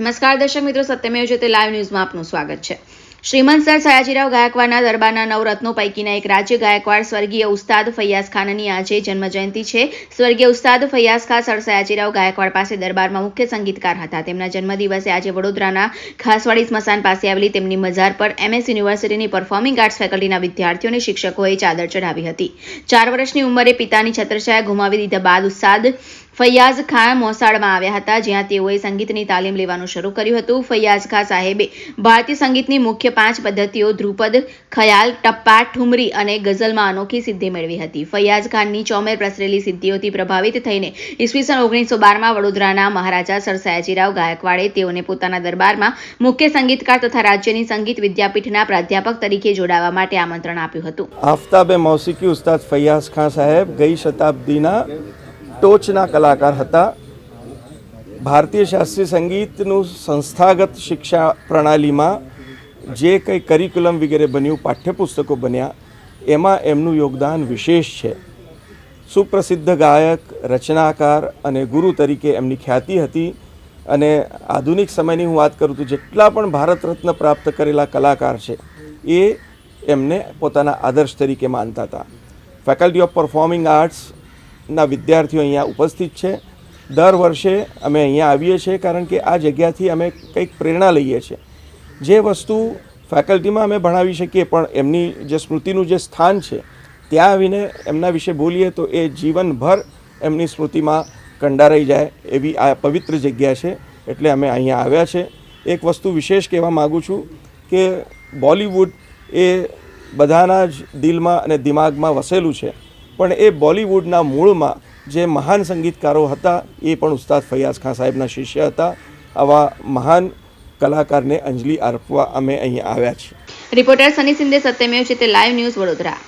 નમસ્કાર દર્શક મિત્રો, સત્યમેવ જયતે લાઈવ ન્યૂઝમાં આપનું સ્વાગત છે. શ્રીમંત સર સયાજીરાવ ગાયકવાડના દરબારના નવરત્નો પૈકીના એક રાજ્ય ગાયકવાડ સ્વર્ગીય ઉસ્તાદ ફૈયાઝ ખાનની આજે જન્મજયંતિ છે. સ્વર્ગીય ઉસ્તાદ ફૈયાઝ ખાન સર સયાજીરાવ ગાયકવાડ પાસે દરબારમાં મુખ્ય સંગીતકાર હતા. તેમના જન્મદિવસે આજે વડોદરાના ખાસવાડી સ્મશાન પાસે આવેલી તેમની મજાર પર એમએસ યુનિવર્સિટીની પરફોર્મિંગ આર્ટ્સ ફેકલ્ટીના વિદ્યાર્થીઓ અને શિક્ષકોએ ચાદર ચઢાવી હતી. ચાર વર્ષની ઉંમરે પિતાની છત્રછાયા ગુમાવી દીધા બાદ ઉસ્તાદ ફૈયાઝ ખાન મોસાળમાં આવ્યા હતા, જ્યાં તેઓએ સંગીતની તાલીમ લેવાનું શરૂ કર્યું હતું. ફૈયાઝ ખાન સાહેબે ભારતીય સંગીતની મુખ્ય પાંચ પદ્ધતિઓ ધ્રુપદ, ખયાલ, ટપ્પા, ઠુમરી અને ગઝલમાં અનોખી સિદ્ધિ મેળવી હતી. ફૈયાઝ ખાનની ચોમેર પ્રસરેલી સિદ્ધિઓથી પ્રભાવિત થઈને ઈસવીસન ઓગણીસો બારમાં વડોદરાના મહારાજા સર સયાજીરાવ ગાયકવાડે તેઓને પોતાના દરબારમાં મુખ્ય સંગીતકાર તથા રાજ્યની સંગીત વિદ્યાપીઠના પ્રાધ્યાપક તરીકે જોડાવા માટે આમંત્રણ આપ્યું હતું. આફતાબે મૌસિકી ઉસ્તાદ ફૈયાઝ ખાન સાહેબ ગઈ શતાબ્દીના ટોચના કલાકાર હતા. ભારતીય શાસ્ત્રીય સંગીતનું સંસ્થાગત શિક્ષા પ્રણાલીમાં જે કંઈ કરિક્યુલમ વગેરે બન્યું, પાઠ્યપુસ્તકો બન્યા, એમાં એમનું યોગદાન વિશેષ છે. સુપ્રસિદ્ધ ગાયક, રચનાકાર અને ગુરુ તરીકે એમની ખ્યાતિ હતી અને આધુનિક સમયની હું વાત કરું તો જેટલા પણ ભારત રત્ન પ્રાપ્ત કરેલા કલાકાર છે, એ એમને પોતાના આદર્શ તરીકે માનતા હતા. ફેકલ્ટી ઓફ પરફોર્મિંગ આર્ટ્સના વિદ્યાર્થીઓ અહીંયા ઉપસ્થિત છે. દર વર્ષે અમે અહીંયા આવીએ છીએ કારણ કે આ જગ્યાથી અમે કંઈક પ્રેરણા લઈએ છીએ. જે વસ્તુ ફેકલ્ટીમાં અમે ભણાવી શકીએ પણ એમની જે સ્મૃતિનું જે સ્થાન છે, ત્યાં આવીને એમના વિશે બોલીએ તો એ જીવનભર એમની સ્મૃતિમાં કંડારાઈ જાય એવી આ પવિત્ર જગ્યા છે. એટલે અમે અહીંયા આવ્યા છે. એક વસ્તુ વિશેષ કહેવા માગું છું કે બોલિવૂડ એ બધાના જ દિલમાં અને દિમાગમાં વસેલું છે. પણ એ બોલિવૂડના મૂળમાં જે મહાન સંગીતકારો હતા, એ પણ ઉસ્તાદ ફૈયાઝ ખાન સાહેબના શિષ્ય હતા. આવા મહાન કલાકારને અંજલિ અર્પવા અમે અહીંયા આવ્યા છીએ. રિપોર્ટર સની સિંધે સત્યમેવ તે લાઈવ ન્યૂઝ વડોદરા.